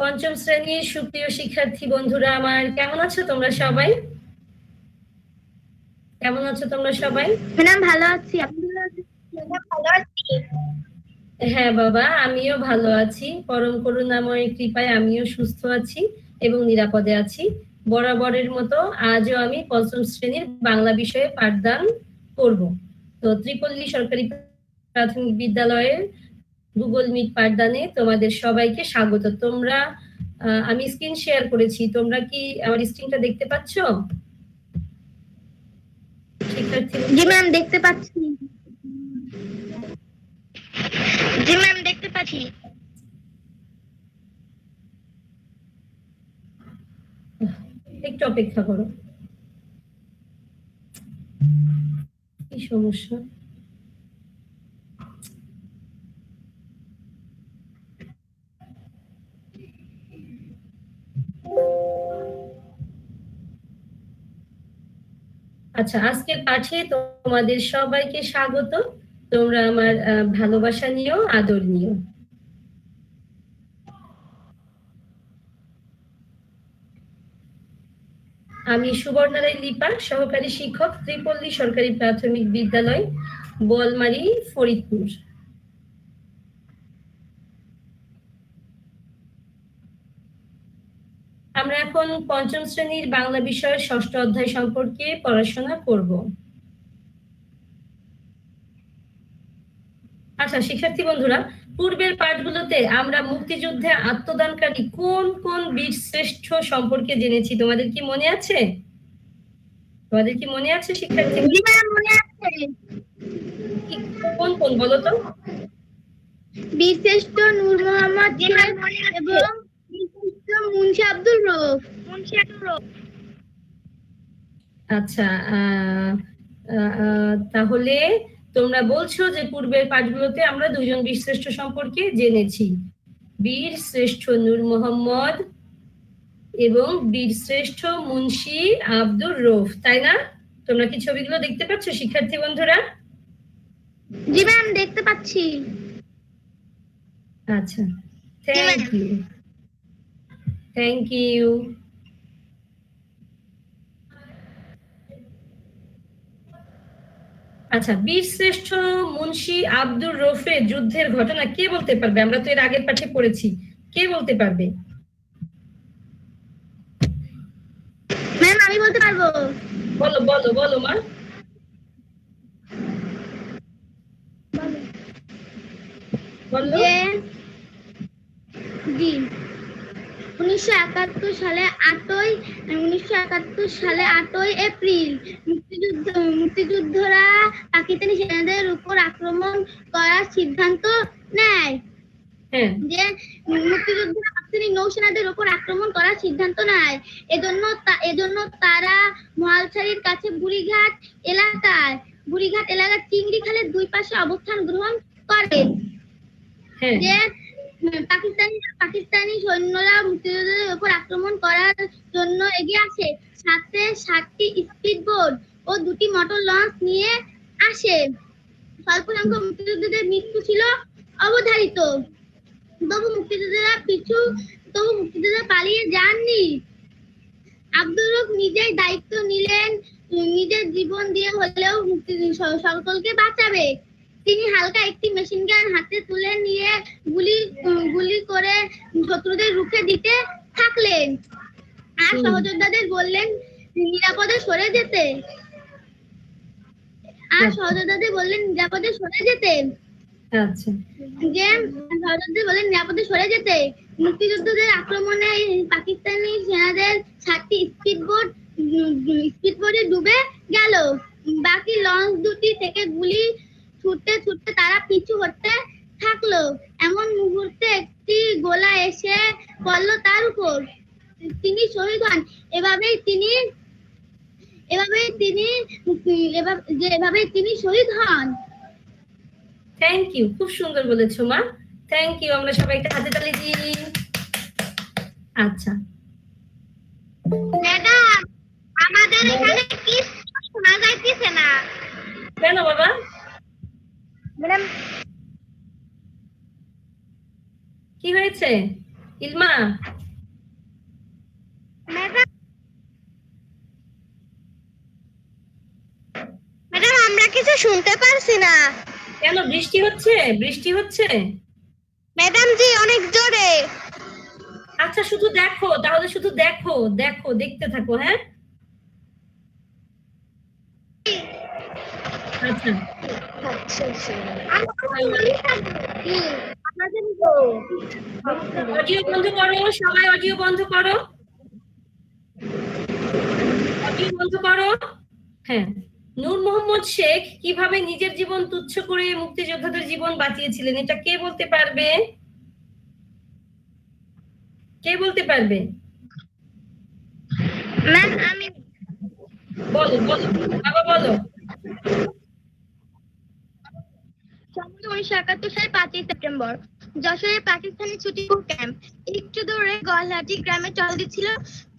পঞ্চম শ্রেণির সুপ্রিয় শিক্ষার্থী বন্ধুরা আমার কেমন আছো তোমরা সবাই? কেমন আছো তোমরা সবাই? ম্যাডাম ভালো আছি। ভালো আছি। হ্যাঁ বাবা আমিও ভালো আছি। পরম করুণাময় কৃপায় আমিও সুস্থ আছি এবং নিরাপদে আছি। বরাবরের মতো আজও আমি পঞ্চম শ্রেণির বাংলা বিষয়ে পাঠদান করব। তো ত্রিপল্লী সরকারি প্রাথমিক বিদ্যালয়ের গুগল মিট পাঠদানে তোমাদের সবাইকে স্বাগত। তোমরা আমি স্ক্রিন শেয়ার করেছি। তোমরা কি আমার স্ক্রিনটা দেখতে পাচ্ছ? জি ম্যাম দেখতে পাচ্ছি। জি ম্যাম দেখতে পাচ্ছি। একটু অপেক্ষা করো। কি সমস্যা? আচ্ছা আজকের পাঠে তোমাদের সবাইকে স্বাগত। তোমরা আমার ভালোবাসা নিও, আদর নিও। আমি সুবর্ণারায় লিপা, সহকারী শিক্ষক, ত্রিপল্লী সরকারি প্রাথমিক বিদ্যালয় বোয়ালমারি ফরিদপুর। আমরা এখন পঞ্চম শ্রেণির বাংলা বিষয়ের ষষ্ঠ অধ্যায় সম্পর্কে পড়াশোনা করব। আচ্ছা শিক্ষার্থী বন্ধুরা পূর্বের পাঠগুলোতে আমরা মুক্তিযুদ্ধে আত্মদানকারী কোন কোন বীর শ্রেষ্ঠ সম্পর্কে জেনেছি? তোমাদের কি মনে আছে? তোমাদের কি মনে আছে শিক্ষার্থী? মনে আছে। কোন কোন বলো তো? বীরশ্রেষ্ঠ নূর মোহাম্মদ এবং মুন্সি আব্দুল রউফ মুন্সি আব্দুল রউফ আচ্ছা তাহলে তোমরা বলছো যে পূর্বের পাঠগুলোতে আমরা দুজন বীর শ্রেষ্ঠ সম্পর্কে জেনেছি। বীর শ্রেষ্ঠ নূর মোহাম্মদ এবং বীর শ্রেষ্ঠ মুন্সি আব্দুর রৌফ তাই না? তোমরা কি ছবিগুলো দেখতে পাচ্ছ শিক্ষার্থী বন্ধুরা? জি ম্যাম দেখতে পাচ্ছি। আচ্ছা থ্যাংক ইউ থ্যাংক ইউ আচ্ছা বীর শ্রেষ্ঠ মুন্সি আব্দুর রফে যুদ্ধের ঘটনা কে বলতে পারবে? আমরা তো এর আগের পাঠে পড়েছি। কে বলতে পারবে? ম্যাম আমি বলতে পারব? বলো বলো বলো মা। বলো। জি উনিশশো একাত্তর সালে আটই উনিশশো একাত্তর সালে আটই এপ্রিল মুক্তিযুদ্ধ মুক্তিযুদ্ধরা পাকিস্তানি সেনাদের উপর আক্রমণ করার সিদ্ধান্ত নেয়। হ্যাঁ। যে মুক্তিযুদ্ধরা পাকিস্তানি নৌসেনাদের উপর আক্রমণ করার সিদ্ধান্ত নেয়। এজন্য এজন্য তারা মহালছড়ির কাছে বুড়িঘাট এলাকায় বুড়িঘাট এলাকার চিংড়ি খালের দুই পাশে অবস্থান গ্রহণ করে। হ্যাঁ। যে পাকিস্তানি পাকিস্তানি সৈন্যরা মুক্তিযোদ্ধাদের উপর আক্রমণ করার জন্য এগিয়ে আসে। সাথে সাতটি স্পিড বোট ও দুটি মোটর লঞ্চ নিয়ে আসে। স্বল্প সংখ্যক মুক্তিযোদ্ধাদের মৃত্যু ছিল অবধারিত। তবু মুক্তিযোদ্ধারা পিছু, তবু মুক্তিযোদ্ধা পালিয়ে যাননি। আব্দুল নিজেই দায়িত্ব নিলেন, নিজের জীবন দিয়ে হলেও মুক্তি সকলকে বাঁচাবে। তিনি হালকা একটি মেশিন গান হাতে তুলে নিয়ে গুলি গুলি করে শত্রুদের রুখে দিতে থাকলেন। আর সহযোদ্ধাদের বললেন নিরাপদে সরে যেতে। আর আচ্ছা। সহযোদ্ধাদের বললেন নিরাপদে সরে যেতে। আচ্ছা। যে সহযোদ্ধাদের বললেন নিরাপদে সরে যেতে। মুক্তিযোদ্ধাদের আক্রমণে পাকিস্তানি সেনাদের সাতটি স্পিড বোট স্পিড বোটে ডুবে গেল। বাকি লঞ্চ দুটি থেকে গুলি ছুটতে ছুটতে তারা পিছু হতে থাকল। এমন মুহূর্তে একটি গোলা এসে পড়ল তার উপর। তিনি শহীদ হন। এভাবেই তিনি এভাবেই তিনি যে এভাবেই তিনি শহীদ হন। থ্যাংক ইউ খুব সুন্দর বলেছ মা। থ্যাংক ইউ আমরা সবাই একটা হাতে তালি দিই। আচ্ছা। ম্যাডাম আমাদের এখানে কি শোনা যাইতেছে না কেন বাবা? ম্যাডাম। কি হয়েছে? ইলমা। ম্যাডাম। আমরা কিছু শুনতে পারছি না। কেন বৃষ্টি হচ্ছে? বৃষ্টি হচ্ছে? ম্যাডাম জি অনেক জোরে। আচ্ছা শুধু দেখো তাহলে শুধু দেখো দেখো দেখতে থাকো হ্যাঁ? আচ্ছা। অডিও বন্ধ করো সবাই অডিও বন্ধ করো। অডিও বন্ধ করো। হ্যাঁ নূর মোহাম্মদ শেখ কীভাবে নিজের জীবন তুচ্ছ করে মুক্তিযোদ্ধাদের জীবন বাঁচিয়েছিলেন এটা কে বলতে পারবে? কে বলতে পারবে? ম্যাম আমি বলো বলো বাবা বলো। উনিশশো একাত্তর সালের পাঁচই সেপ্টেম্বর। যশোরের পাকিস্তানি ছুটি ক্যাম্প একটু দূরে গলহাটি গ্রামে চল দিচ্ছিল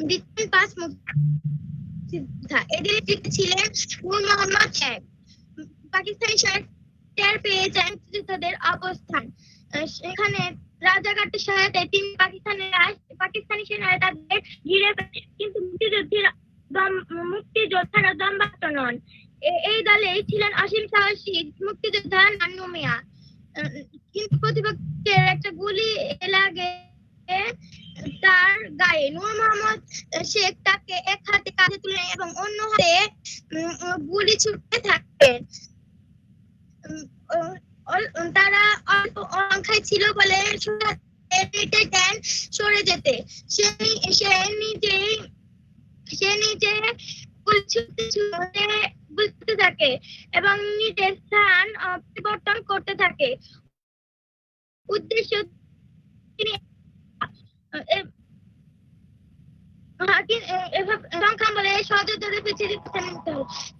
দিচ্ছেন পাঁচ মুক্তিযোদ্ধা। এদের ছিলেন নূর মোহাম্মদ শেখ। পাকিস্তানি সরকার টের পেয়ে যায় মুক্তিযোদ্ধাদের অবস্থান। সেখানে রাজাঘাটের সহায়তায় তিন পাকিস্তানিরা পাকিস্তানি সেনারা তাদের ঘিরে। কিন্তু মুক্তিযোদ্ধারা মুক্তিযোদ্ধারা দম বাঁচানো নন। এই দলে ছিলেন অসীম সাহসী, মুক্তিযোদ্ধা নান্নু মিয়া। কিন্তু প্রতিপক্ষের একটা গুলি লাগে তার গায়ে নূর মোহাম্মদ শেখ তাকে এক হাতে কাঁধে তুলে এবং অন্য হাতে গুলি ছুটতে অল- তারা অল্প সংখ্যায় ছিল বলে সরে যেতে। সে নিজেই, সে নিজে বুঝতে থাকে এবং নিজের স্থান পরিবর্তন করতে থাকে উদ্দেশ্য তিনি।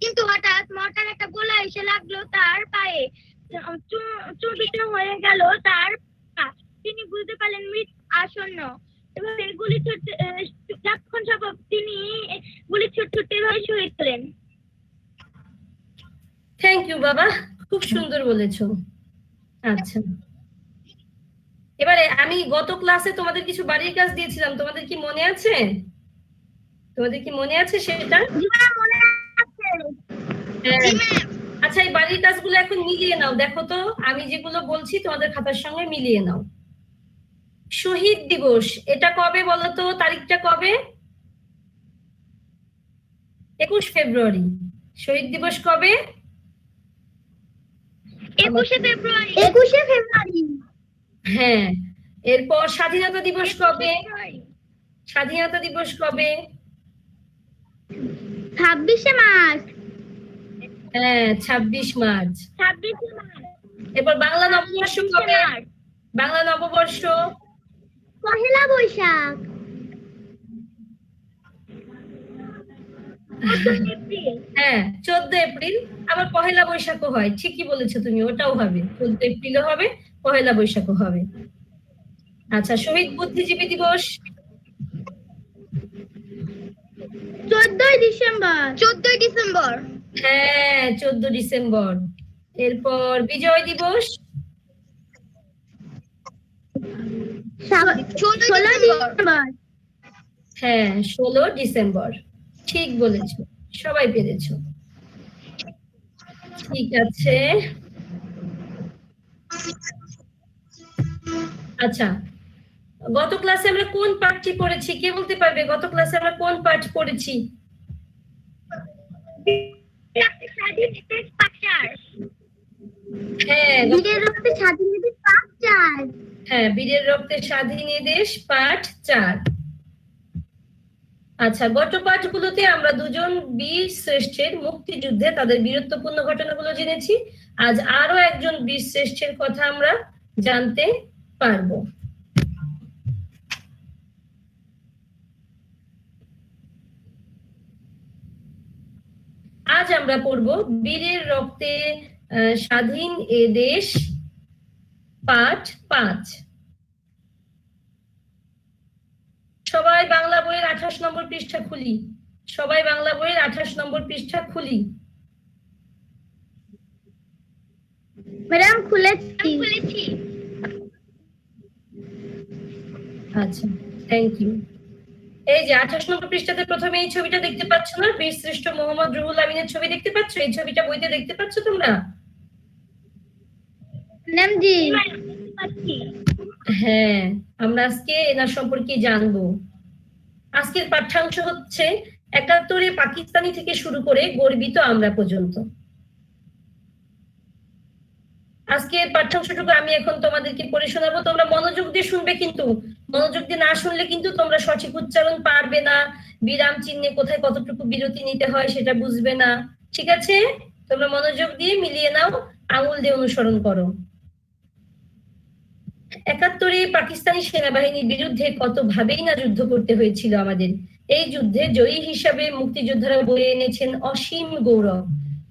কিন্তু হঠাৎ মর্টার একটা গোলা এসে লাগল তার পায়ে আহ, চু- চুরবিত হয়ে গেল তার। তিনি বুঝতে পারলেন মৃত আসন্ন এভাবে গুলি ছুটতে তিনি গুলি ছুট ছুটতে এভাবে শহীদ হলেন থ্যাংক ইউ বাবা। খুব সুন্দর বলেছ। আচ্ছা। এবারে আমি গত ক্লাসে তোমাদের কিছু বাড়ির কাজ দিয়েছিলাম। তোমাদের কি মনে আছে? তোমাদের কি মনে আছে সেটা? হ্যাঁ। ম্যাম আচ্ছা এই বাড়ির কাজগুলো এখন মিলিয়ে নাও। দেখো তো আমি যেগুলো বলছি তোমাদের খাতার সঙ্গে মিলিয়ে নাও। শহীদ দিবস এটা কবে বলো তো? তারিখটা কবে? একুশ ফেব্রুয়ারি। শহীদ দিবস কবে? একুশে ফেব্রুয়ারি। একুশে ফেব্রুয়ারি। হ্যাঁ এরপর স্বাধীনতা দিবস কবে? স্বাধীনতা দিবস কবে? ছাব্বিশে মার্চ। হ্যাঁ ছাব্বিশ মার্চ। ছাব্বিশে মার্চ। এরপর বাংলা নববর্ষ কবে? বাংলা নববর্ষ? পহেলা বৈশাখ। হ্যাঁ চোদ্দ এপ্রিল আবার পহেলা বৈশাখও হয় ঠিকই বলেছ তুমি ওটাও হবে চোদ্দ এপ্রিলও হবে পহেলা বৈশাখও হবে। আচ্ছা শহীদ বুদ্ধিজীবী দিবস? চোদ্দই ডিসেম্বর। চোদ্দই ডিসেম্বর। হ্যাঁ চোদ্দ ডিসেম্বর। এরপর বিজয় দিবস? ষোলো ডিসেম্বর। হ্যাঁ ষোলো ডিসেম্বর। ঠিক বলেছ সবাই পেরেছ। ঠিক আছে। আচ্ছা গত ক্লাসে আমরা কোন পাঠটি পড়েছি? কে বলতে পারবে? গত ক্লাসে আমরা কোন পাঠ পড়েছি? হ্যাঁ বীরের রক্তে স্বাধীন দেশ হ্যাঁ পাঠ চার। আচ্ছা গত পাঠগুলোতে আমরা দুজন বীর শ্রেষ্ঠের মুক্তিযুদ্ধে তাদের বীরত্বপূর্ণ ঘটনাগুলো জেনেছি। আজ আরও একজন বীর শ্রেষ্ঠের কথা আমরা জানতে পারব। আজ আমরা পড়ব বীরের রক্তে স্বাধীন এ দেশ, পাঠ পাঁচ সবাই বাংলা বইয়ের আঠাশ নম্বর পৃষ্ঠা খুলি। সবাই বাংলা বইয়ের আঠাশ নম্বর পৃষ্ঠা খুলি। ম্যাডাম খুলেছি। খুলেছি। আচ্ছা থ্যাংক ইউ এই যে আঠাশ নম্বর পৃষ্ঠাতে প্রথমে এই ছবিটা দেখতে পাচ্ছ না? বীর শ্রেষ্ঠ মোহাম্মদ রুহুল আমিনের ছবি দেখতে পাচ্ছ? এই ছবিটা বইতে দেখতে পাচ্ছ তোমরা? হ্যাঁ আমরা আজকে এনার সম্পর্কে জানব। আজকের পাঠ্যাংশ হচ্ছে একাত্তরে পাকিস্তানি থেকে শুরু করে গর্বিত আমরা পর্যন্ত। আজকের পাঠ্যাংশটুকু আমি এখন তোমাদেরকে পড়ে শোনাবো। তোমরা মনোযোগ দিয়ে শুনবে কিন্তু, মনোযোগ দিয়ে না শুনলে কিন্তু তোমরা সঠিক উচ্চারণ পারবে না। বিরাম চিহ্নে কোথায় কতটুকু বিরতি নিতে হয় সেটা বুঝবে না। ঠিক আছে? তোমরা মনোযোগ দিয়ে মিলিয়ে নাও, আঙুল দিয়ে অনুসরণ করো। একাত্তরে পাকিস্তানি সেনাবাহিনীর বিরুদ্ধে কত ভাবেই না যুদ্ধ করতে হয়েছিল আমাদের? এই যুদ্ধে জয়ী হিসাবে মুক্তিযোদ্ধারা বয়ে এনেছেন অসীম গৌরব।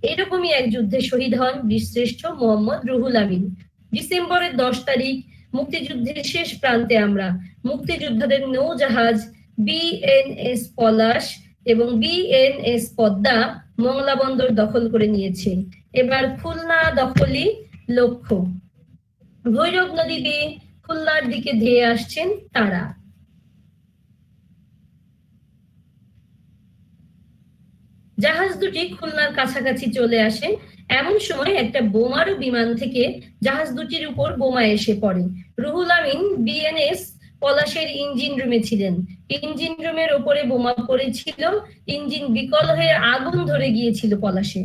এরকমই এক যুদ্ধে শহীদ হন বীরশ্রেষ্ঠ মোহাম্মদ রুহুল আমিন। ডিসেম্বরের দশ তারিখ, মুক্তিযুদ্ধের শেষ প্রান্তে আমরা মুক্তিযোদ্ধাদের নৌজাহাজ বিএনএস পলাশ এবং বিএনএস পদ্মা মংলা বন্দর দখল করে নিয়েছে। এবার খুলনা দখলই লক্ষ্য। ভৈরব নদী দিয়ে খুলনার দিকে ধেয়ে আসছেন তারা। জাহাজ দুটি খুলনার কাছাকাছি চলে আসে। এমন সময় একটা বোমারু বিমান থেকে জাহাজ দুটির উপর বোমা এসে পড়ে। রুহুল আমিন বিএনএস পলাশের ইঞ্জিন রুমে ছিলেন। ইঞ্জিন রুমের ওপরে বোমা পড়েছিল। ইঞ্জিন বিকল হয়ে আগুন ধরে গিয়েছিল পলাশে।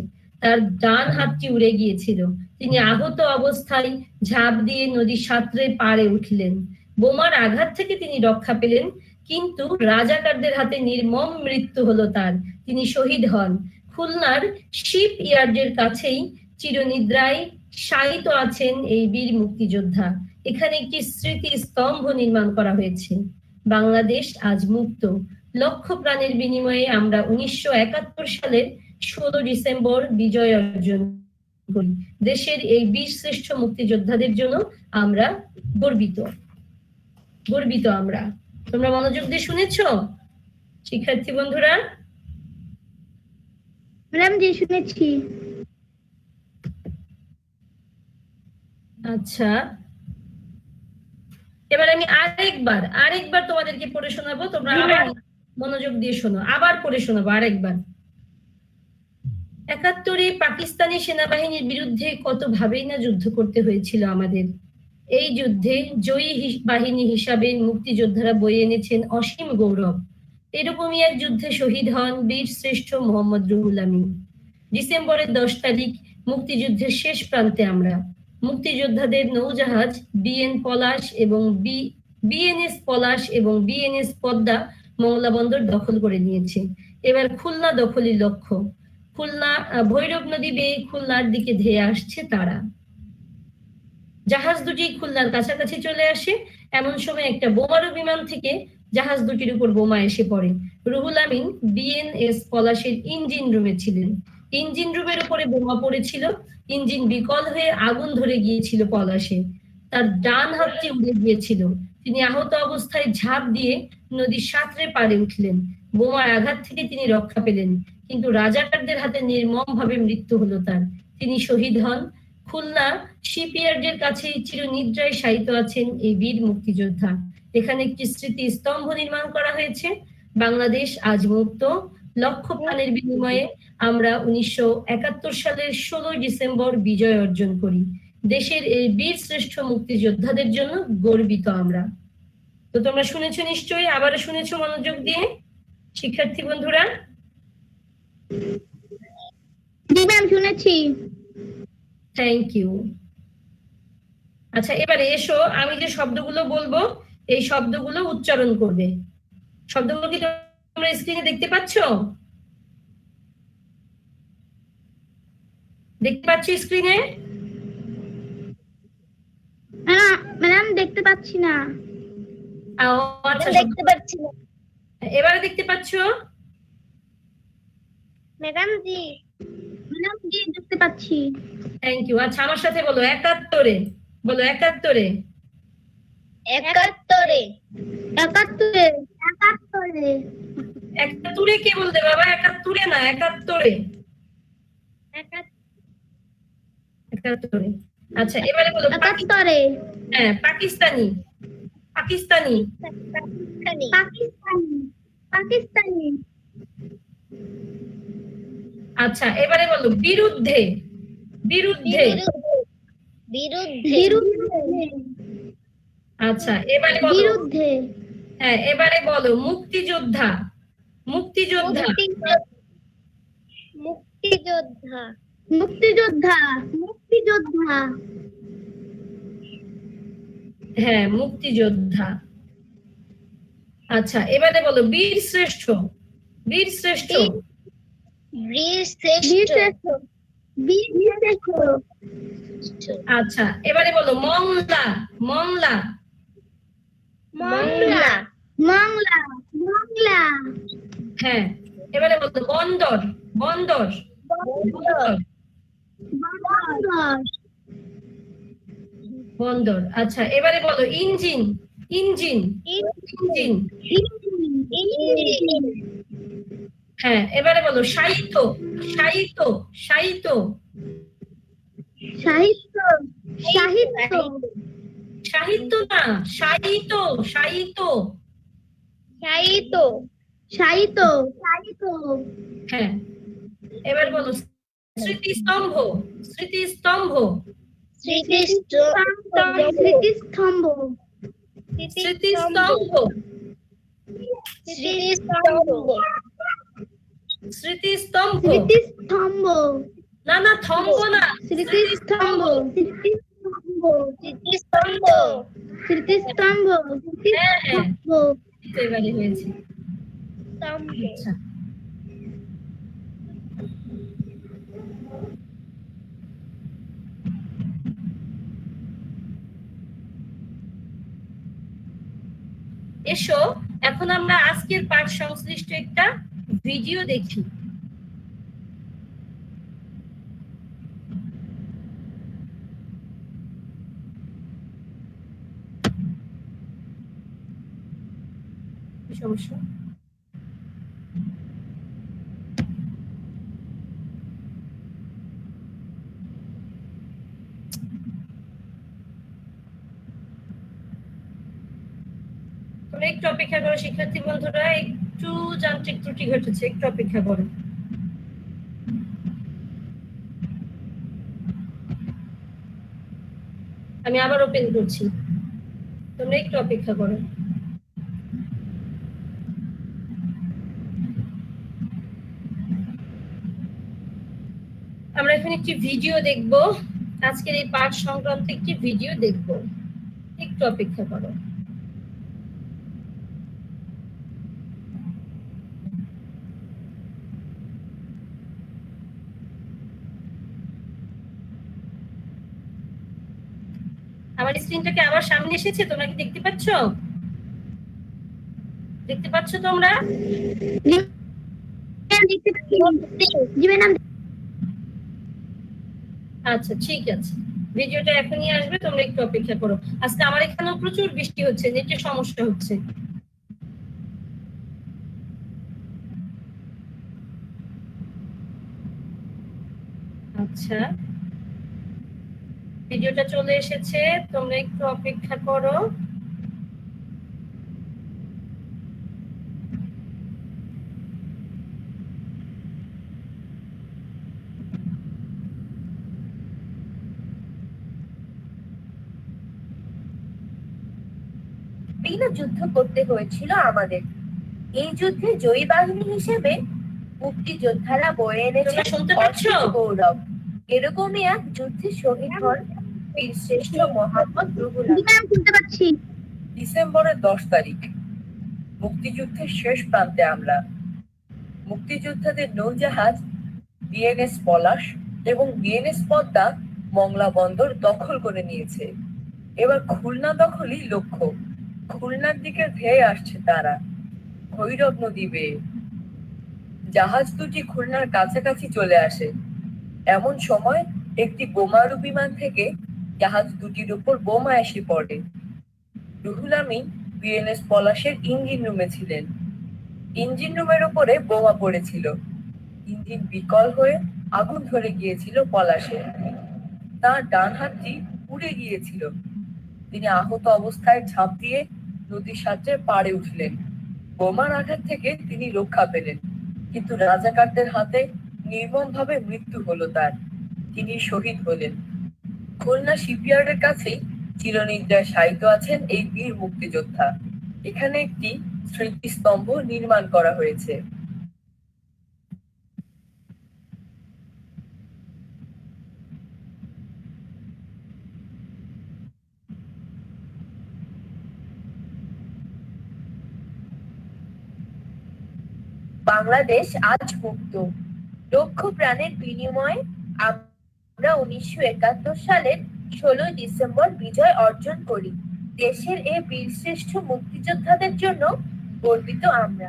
তার ডান হাতটি উড়ে গিয়েছিল। তিনি আহত অবস্থায় ঝাঁপ দিয়ে নদী সাঁতরে পাড়ে উঠলেন। বোমার আঘাত থেকে তিনি রক্ষা পেলেন, কিন্তু রাজাকারদের হাতে নির্মম মৃত্যু হলো তার। তিনি শহীদ হন। খুলনার শিপ ইয়ার্ডের কাছেই চিরনিদ্রায় শায়িত আছেন এই বীর মুক্তিযোদ্ধা। এখানে একটি স্মৃতি স্তম্ভ নির্মাণ করা হয়েছে। বাংলাদেশ আজ মুক্ত। লক্ষ প্রাণের বিনিময়ে আমরা উনিশশো একাত্তর সালের ষোলো ডিসেম্বর বিজয় অর্জন করি। দেশের এই বীর শ্রেষ্ঠ মুক্তিযোদ্ধাদের জন্য আমরা গর্বিত। গর্বিত আমরা। তোমরা মনোযোগ দিয়ে শুনেছ? শিক্ষার্থী বন্ধুরা? ম্যাডাম জি শুনেছি। আচ্ছা। এবার আমি আরেকবার আরেকবার তোমাদেরকে পড়ে শোনাবো। তোমরা মনোযোগ দিয়ে শোনো। আবার পড়ে শোনাবো আরেকবার। একাত্তরে পাকিস্তানি সেনাবাহিনীর বিরুদ্ধে কত ভাবেই না যুদ্ধ করতে হয়েছিল আমাদের। এই যুদ্ধে জয়ী বাহিনী হিসাবে মুক্তিযোদ্ধারা বয়ে এনেছেন অসীম গৌরব। এরকমই এক যুদ্ধে শহীদ হন বীর শ্রেষ্ঠ মোহাম্মদ রুহুল আমিন। ডিসেম্বরের দশ তারিখ, মুক্তিযুদ্ধের শেষ প্রান্তে আমরা। মুক্তিযোদ্ধাদের নৌজাহাজ, বিএন পলাশ এবং বি, বিএনএস পলাশ এবং বিএনএস পদ্মা মংলা বন্দর দখল করে নিয়েছে। এবার খুলনা দখলের লক্ষ্য। খুলনা ভৈরব নদী বেয়ে খুলনার দিকে ধেয়ে আসছে তারা। জাহাজ দুটি খুলনার কাছাকাছি চলে আসে। এমন সময় একটা বোমারু বিমান থেকে জাহাজ দুটির উপর বোমা এসে পড়ে। রুহুল আমিন বিএনএস পলাশের ইঞ্জিন রুমে ছিলেন। ইঞ্জিন রুমের উপরে বোমা পড়েছিল। ইঞ্জিন বিকল হয়ে আগুন ধরে গিয়েছিল পলাশে। তার ডান হাতটি উড়ে গিয়েছিল। তিনি আহত অবস্থায় ঝাঁপ দিয়ে নদীর সাঁতরে পাড়ে উঠলেন। বোমার আঘাত থেকে তিনি রক্ষা পেলেন। কিন্তু রাজাকারদের হাতে নির্মম ভাবে মৃত্যু হলো তার। তিনি শহীদ হন। খুলনা শিপইয়ার্ডের কাছে চিরনিদ্রায় শায়িত আছেন এই বীর মুক্তিযোদ্ধা। এখানে একটি স্মৃতি স্তম্ভ নির্মাণ করা হয়েছে। বাংলাদেশ আজ মুক্ত। লক্ষ প্রাণের বিনিময়ে আমরা উনিশশো একাত্তর সালের ষোলোই ডিসেম্বর বিজয় অর্জন করি। দেশের এই বীর শ্রেষ্ঠ মুক্তিযোদ্ধাদের জন্য গর্বিত আমরা। তো তোমরা শুনেছো নিশ্চয়ই, আবারও শুনেছো মনোযোগ দিয়ে। শিক্ষার্থী বন্ধুরা জি ম্যাম শুনেছি। থ্যাংক ইউ আচ্ছা এবারে এসো আমি যে শব্দগুলো বলব এই শব্দগুলো উচ্চারণ করবে। শব্দগুলো কি তোমরা স্ক্রিনে দেখতে পাচ্ছ? দেখতে পাচ্ছ স্ক্রিনে ম্যাডাম দেখতে পাচ্ছি না। আচ্ছা দেখতে পাচ্ছি না। এবারে দেখতে পাচ্ছ? ম্যাডাম জি। ম্যাডাম জি দেখতে পাচ্ছি। থ্যাংক ইউ আচ্ছা আমার সাথে বলো একাত্তরে। বলো একাত্তরে। একাত্তরে। একাত্তরে। একাত্তরে। একাত্তরে কে বলতে বাবা একাত্তরে না একাত্তরে। একাত্তরে। আচ্ছা এবারে বলো একাত্তরে। হ্যাঁ পাকিস্তানি। পাকিস্তানি। পাকিস্তানি। পাকিস্তানি। পাকিস্তানি। আচ্ছা এবারে বলো বিরুদ্ধে বিরুদ্ধে। আচ্ছা এবারে বলো। বিরুদ্ধে। হ্যাঁ এবারে বলো মুক্তিযোদ্ধা মুক্তিযোদ্ধা। মুক্তিযোদ্ধা। মুক্তিযোদ্ধা মুক্তিযোদ্ধা। হ্যাঁ মুক্তিযোদ্ধা। আচ্ছা এবারে বলো বীর শ্রেষ্ঠ বীর শ্রেষ্ঠ বীর শ্রেষ্ঠ বীর শ্রেষ্ঠ আচ্ছা এবারে বলো মংলা মংলা। মংলা। মংলা। মংলা হ্যাঁ এবারে বলো বন্দর বন্দর। বন্দর। বন্দর। বন্দর আচ্ছা এবারে বলো ইঞ্জিন। ইঞ্জিন। ইঞ্জিন। হ্যাঁ এবারে বলো সাহিত্য সাহিত্য সাহিত্য। সাহিত্য সাহিত্য। সাহিত্য। না সাহিত্য সাহিত্য। সাহিত্য সাহিত্য। সাহিত্য হ্যাঁ এবার বলো স্মৃতিস্তম্ভ। স্মৃতিস্তম্ভ স্মৃতিস্তম্ভ। স্মৃতিস্তম্ভ। স্মৃতিস্তম্ভ। স্মৃতিস্তম্ভ। স্মৃতিস্তম্ভ। না না থম্ব না। স্মৃতিস্তম্ভ। স্মৃতিস্তম্ভ। স্মৃতিস্তম্ভ। স্মৃতিস্তম্ভ। হ্যাঁ হ্যাঁ। স্মৃতিস্তম্ভ এবারে হয়েছে। আচ্ছা। এসো এখন আমরা আজকের পাঠ সংশ্লিষ্ট একটা ভিডিও দেখি। কি সমস্যা? তোমরা একটু অপেক্ষা করো শিক্ষার্থী বন্ধুরা একটু যান্ত্রিক ত্রুটি ঘটেছে, একটু অপেক্ষা করো আমি আবার ওপেন করছি। তোমরা একটু অপেক্ষা করো। আমরা এখন একটি ভিডিও দেখব। আজকের এই পাঠ সংক্রান্ত একটি ভিডিও দেখব। একটু অপেক্ষা করো। আমার স্ক্রিনটাকে আবার সামনে এসেছে? তোমরা কি দেখতে পাচ্ছ? দেখতে পাচ্ছ তোমরা? আচ্ছা ঠিক আছে। ভিডিওটা এখনই আসবে, তোমরা একটু অপেক্ষা করো। আজকে আমার এখানেও প্রচুর বৃষ্টি হচ্ছে নেটের সমস্যা হচ্ছে। আচ্ছা। ভিডিওটা চলে এসেছে তোমরা একটু অপেক্ষা করো। বিভিন্ন যুদ্ধ করতে হয়েছিল আমাদের। এই যুদ্ধে জয়ী বাহিনী হিসেবে মুক্তিযোদ্ধারা বয়ে এনেছে শুনতে পাচ্ছ? গৌরব। এরকমই এক যুদ্ধে শহীদ হন মোহাম্মদ রুহুল আমিন। জীবন শুনতে পাচ্ছি। ডিসেম্বরের দশ তারিখ মুক্তিযুদ্ধের শেষ প্রান্তে আমরা। মুক্তিযোদ্ধাদের নৌজাহাজ বিএনএস পলাশ এবং বিএনএস পদ্মা মংলা বন্দর দখল করে নিয়েছে। এবার খুলনা দখলই লক্ষ্য। খুলনার দিকে ধেয়ে আসছে তারা। ভৈরব নদী বেয়ে। জাহাজ দুটি খুলনার কাছাকাছি চলে আসে। এমন সময় একটি বোমারু বিমান থেকে জাহাজ দুটির উপর বোমা এসে পড়ে। রুহুল আমিন বিএনএস পলাশের ইঞ্জিন রুমে ছিলেন। ইঞ্জিন রুমের উপরে বোমা পড়েছিল। ইঞ্জিন বিকল হয়ে আগুন ধরে গিয়েছিল পলাশে তার ডান হাতটি উড়ে গিয়েছিল। তিনি আহত অবস্থায় ঝাঁপ দিয়ে নদীর সাথে পাড়ে উঠলেন। বোমার আঘাত থেকে তিনি রক্ষা পেলেন। কিন্তু রাজাকারদের হাতে নির্মম ভাবে মৃত্যু হলো তার। তিনি শহীদ হলেন। খুলনা শিপইয়ার্ডের কাছেই চিরনিদ্রায় শায়িত আছেন এই বীর মুক্তিযোদ্ধা। এখানে একটি স্মৃতিস্তম্ভ নির্মাণ করা হয়েছে। বাংলাদেশ আজ মুক্ত। লক্ষ প্রাণের বিনিময়ে আমরা উনিশশো একাত্তর সালের ষোলোই ডিসেম্বর বিজয় অর্জন করি। দেশের এই বীরশ্রেষ্ঠ মুক্তিযোদ্ধাদের জন্য গর্বিত আমরা।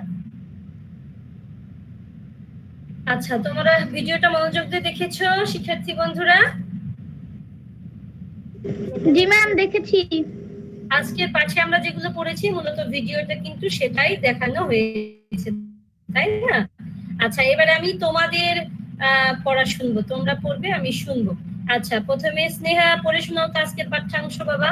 আচ্ছা তোমরা ভিডিওটা মনোযোগ দিয়ে দেখেছ শিক্ষার্থী বন্ধুরা? জি ম্যাম দেখেছি। আজকের পাঠে আমরা যেগুলো পড়েছি মূলত ভিডিওটা কিন্তু সেটাই দেখানো হয়েছে তাই না? আচ্ছা এবারে আমি তোমাদের আহ, পড়া শুনব, তোমরা পড়বে, আমি শুনব। আচ্ছা প্রথমে স্নেহা, পড়ে শোনাও তো আজকের পাঠ্যাংশ, বাবা।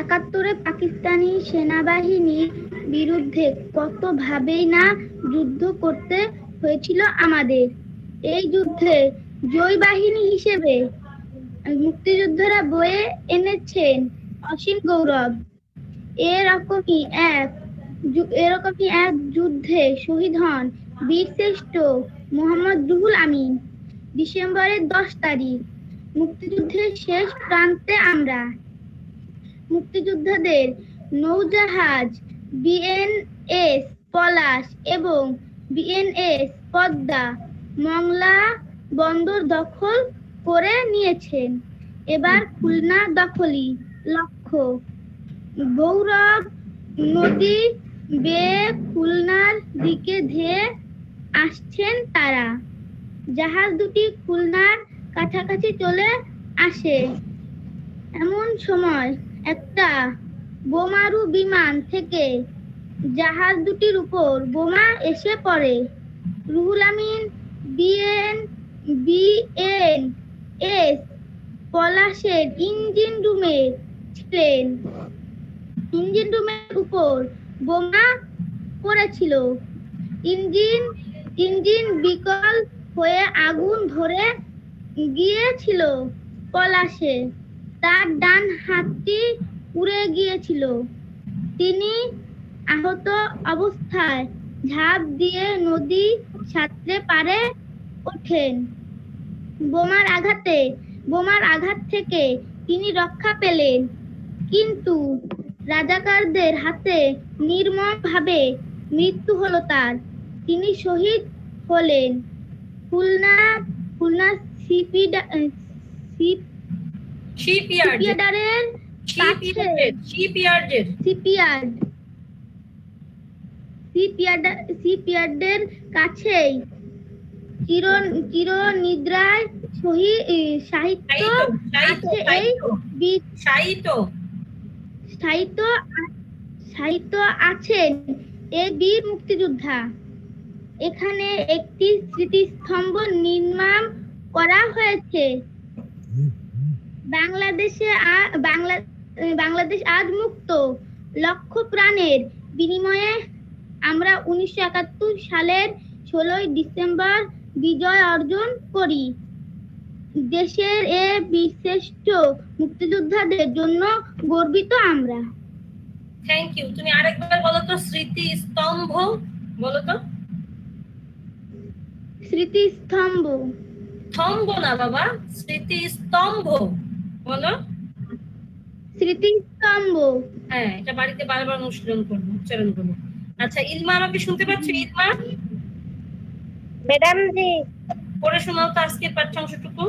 একাত্তরে পাকিস্তানি সেনাবাহিনীর বিরুদ্ধে কতভাবেই না যুদ্ধ করতে হয়েছিল আমাদের? এই যুদ্ধে জয় বাহিনী হিসেবে মুক্তিযোদ্ধারা বয়ে এনেছেন অসীম গৌরব। এরকমই এক এরকমই এক যুদ্ধে শহীদ হন বীরশ্রেষ্ঠ মোহাম্মদ রুহুল আমিন। ডিসেম্বরের দশ তারিখ, মুক্তিযুদ্ধের শেষ প্রান্তে আমরা। মুক্তিযোদ্ধাদের নৌজাহাজ, বিএনএস পলাশ এবং বিএনএস পদ্মা, মংলা বন্দর দখল করে নিয়েছেন। এবার খুলনা দখলই লক্ষ্য। গৌরব নদী বেয়ে খুলনার দিকে ধেয়ে আসছেন তারা। জাহাজ দুটি খুলনার কাছাকাছি চলে আসে। এমন সময় একটা বোমারু বিমান থেকে জাহাজ দুটির উপর বোমা এসে পড়ে। Ruhul Amin, BN BN S পলাশের ইঞ্জিন রুমে ছিলেন। ইঞ্জিন রুমের উপর বোমা পড়েছিল। ইঞ্জিন ইঞ্জিন বিকল হয়ে আগুন ধরে গিয়েছিল পলাশে। তার ডান হাতটি উড়ে গিয়েছিল। তিনি আহত অবস্থায় ঝাঁপ দিয়ে নদী সাঁতরে পারে ওঠেন। বোমার আঘাতে, বোমার আঘাত থেকে তিনি রক্ষা পেলেন। কিন্তু রাজাকারদের হাতে নির্মম ভাবে মৃত্যু হলো তার। তিনি শহীদ হলেন। খুলনা খুলনা শিপইয়ার্ড শিপইয়ার্ডের কাছেই। চির চির নিদ্রায় সাহিত্য সাহিত্য আছে এই সাহিত্য। সাহিত্য সাহিত্য আছেন এই বীর মুক্তিযোদ্ধা। এখানে একটি স্মৃতিস্তম্ভ নির্মাণ করা হয়েছে। বাংলাদেশে বাংলা বাংলাদেশ আজ মুক্ত। লক্ষ প্রাণের বিনিময়ে আমরা উনিশশো একাত্তর সালের ষোলোই ডিসেম্বর বিজয় অর্জন করি। দেশের এ বীরশ্রেষ্ঠ মুক্তিযোদ্ধাদের জন্য গর্বিত আমরা। থ্যাংক ইউ তুমি আরেকবার বলো তো স্মৃতি স্তম্ভ বলো তো। স্মৃতিস্তম্ভ স্তম্ভ। স্তম্ভ না বাবা স্মৃতি স্তম্ভ বলো। স্মৃতিস্তম্ভ হ্যাঁ এটা বাড়িতে বারবার অনুশীলন করব উচ্চারণ করব। আচ্ছা ইলমা আমাকে শুনতে পাচ্ছ? ইলমা? ম্যাডাম জি। পড়ে শোনাও তো আজকের পাঠ্যাংশটুকু।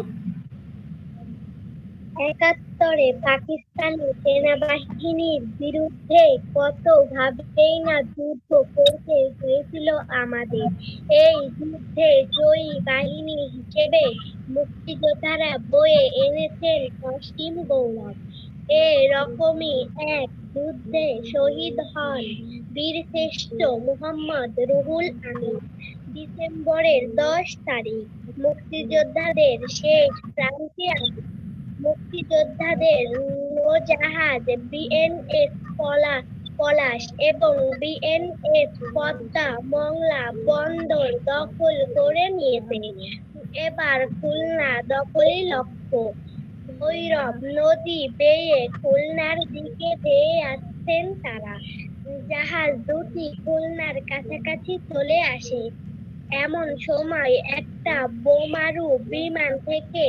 একাত্তরে পাকিস্তানি সেনাবাহিনীর বিরুদ্ধে কত ভাবেই না যুদ্ধ করতে হয়েছিল আমাদের। এই যুদ্ধে জয়ী বাহিনী হিসেবে মুক্তিযোদ্ধারা বয়ে এনেছেন অসীম গৌরব। এরকমই এক যুদ্ধে শহীদ হন বীরশ্রেষ্ঠ মোহাম্মদ রুহুল আমিন। ডিসেম্বরের দশ তারিখ। মুক্তিযোদ্ধাদের শেষ প্রান্তে মুক্তিযোদ্ধাদের নৌজাহাজ বিএনএস পলা, পলাশ এবং বিএনএস পদ্মা, মংলা বন্দর দখল করে নিয়েছে। এবার খুলনা দখলই লক্ষ্য। ভৈরব নদী বেয়ে খুলনার দিকে ধেয়ে আসছেন তারা। জাহাজ দুটি খুলনার কাছাকাছি চলে আসে। এমন সময় একটা বোমারু বিমান থেকে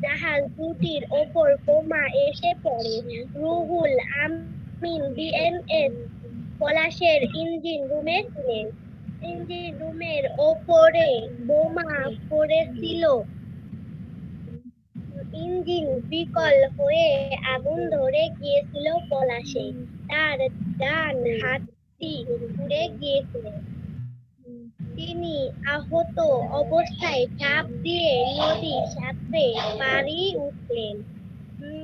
জাহাজ দুটির ওপর বোমা এসে পড়ে। রুহুল আমিন বিএনএস পলাশের ইঞ্জিন রুমে ছিলেন। ইঞ্জিন রুমের ওপরে বোমা পড়েছিল। ইঞ্জিন বিকল হয়ে আগুন ধরে গিয়েছিল পলাশে। তার ডান হাতটি পুড়ে গিয়েছিল। তিনি আহত অবস্থায় ঝাঁপ দিয়ে নদীর সাথে পাড়ি উঠলেন।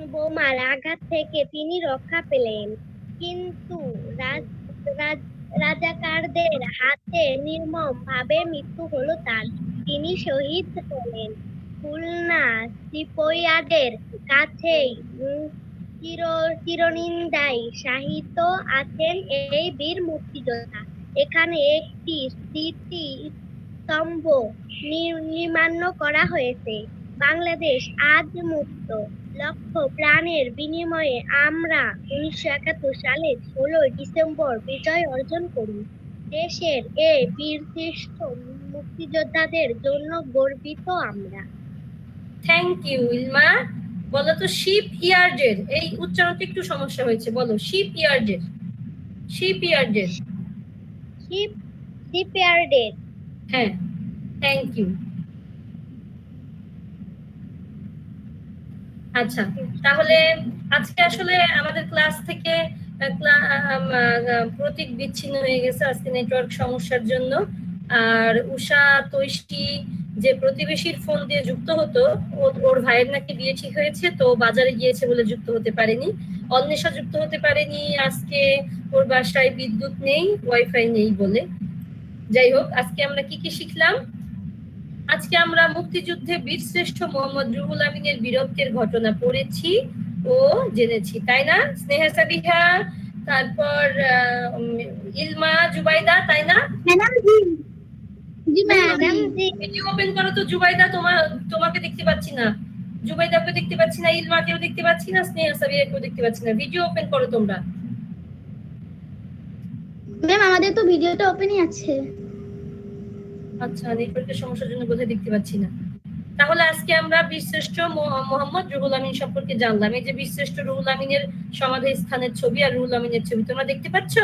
বোমার আঘাত থেকে তিনি রক্ষা পেলেন। কিন্তু রাজ- রাজ- রাজাকারদের হাতে নির্মম ভাবে মৃত্যু হলো তার। তিনি শহীদ হলেন। খুলনা সিপয়াদের কাছেই চির, চিরনিন্দায় সাহিত্য আছেন এই বীর মুক্তিযোদ্ধা। এখানে একটি স্মৃতি স্তম্ভ নি- নির্মাণ করা হয়েছে। বাংলাদেশ আজ মুক্ত লক্ষ প্রাণের বিনিময়ে আমরা উনিশশো একাত্তর সালের ষোলোই ডিসেম্বর বিজয় অর্জন করি। দেশের এই বীরশ্রেষ্ঠ মুক্তিযোদ্ধাদের জন্য গর্বিত আমরা। থ্যাংক ইউ ইলমা বলো তো শিপ ইয়ার্ডের এই উচ্চারণটা একটু সমস্যা হয়েছে, বলো। শিপ ইয়ার্ডের শিপ ইয়ার্ডের হ্যাঁ থ্যাংক ইউ আচ্ছা তাহলে আজকে আসলে আমাদের ক্লাস থেকে প্রতীক বিচ্ছিন্ন হয়ে গেছে আজকে নেটওয়ার্ক সমস্যার জন্য। আর উষা তৈষ্টি যে প্রতিবেশীর ফোন দিয়ে যুক্ত হতো ওর ভাইয়ের নাকি বিয়ে ঠিক হয়েছে, তো বাজারে গিয়েছে বলে যুক্ত হতে পারেনি। অন্বেষা যুক্ত হতে পারেনি আজকে ওর বাসায় বিদ্যুৎ নেই ওয়াইফাই নেই বলে। যাই হোক আজকে আমরা কি কি শিখলাম? আজকে আমরা মুক্তিযুদ্ধে বীরশ্রেষ্ঠ মোহাম্মদ রুহুল আমিনের বীরত্বের ঘটনা পড়েছি ও জেনেছি তাই না? স্নেহা সাবিহা তারপর ইলমা জুবাইদা তাই না? ওপেন করো তো জুবাইদা তোমার তোমাকে দেখতে পাচ্ছি না। জুবাইদাকে দেখতে পাচ্ছি না ইলমাকেও দেখতে পাচ্ছি না স্নেহা সাবিহাকেও দেখতে পাচ্ছি না। ভিডিও ওপেন করো তোমরা। ম্যাম আমাদের তো ভিডিওটা ওপেনই আছে। আচ্ছা নেটওয়ার্কের সমস্যার জন্য বোধহয় দেখতে পাচ্ছি না। তাহলে আজকে আমরা বীরশ্রেষ্ঠ মোহাম্মদ রুহুল আমিন সম্পর্কে জানলাম। এই যে বীরশ্রেষ্ঠ রুহুল আমিনের সমাধি স্থানের ছবি আর রুহুল আমিনের ছবি তোমরা দেখতে পাচ্ছ?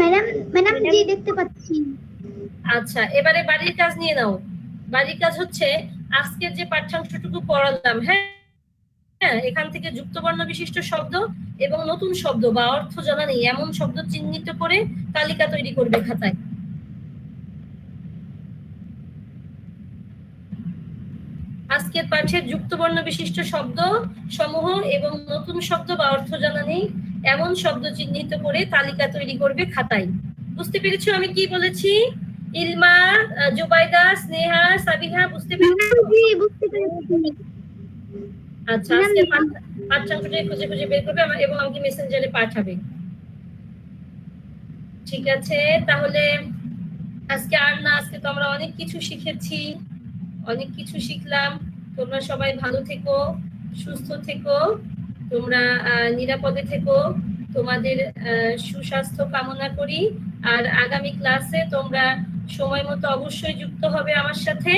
ম্যাডাম ম্যাডাম জি দেখতে পাচ্ছি। আচ্ছা এবারে বাড়ির কাজ নিয়ে নাও। বাড়ির কাজ হচ্ছে আজকের যে পাঠ্যাংশটুকু পড়ালাম হ্যাঁ? হ্যাঁ এখান থেকে যুক্তবর্ণ বিশিষ্ট শব্দ এবং নতুন শব্দ বা অর্থ জানা নেই, এমন শব্দ চিহ্নিত করে তালিকা তৈরি করবে খাতায়। আজকের পাঠের যুক্তবর্ণ বিশিষ্ট শব্দ সমূহ এবং নতুন শব্দ বা অর্থ জানা নেই, এমন শব্দ চিহ্নিত করে তালিকা তৈরি করবে খাতায়। বুঝতে পেরেছ আমি কি বলেছি? ইলমা জুবাইদা স্নেহা সাবিহা বুঝতে পেরেছ? জি বুঝতে পেরেছি। আচ্ছা আজকে পাঠ- পাঠ্যাংশটা খুঁজে খুঁজে বের করবে আমার- এবং আমাকে মেসেঞ্জারে পাঠাবে। ঠিক আছে তাহলে আজকে আর না আজকে তো আমরা অনেক কিছু শিখেছি অনেক কিছু শিখলাম। তোমরা সবাই ভালো থেকো সুস্থ থেকো তোমরা নিরাপদে থেকো তোমাদের আহ, সুস্বাস্থ্য কামনা করি। আর আগামী ক্লাসে তোমরা সময় মতো অবশ্যই যুক্ত হবে আমার সাথে।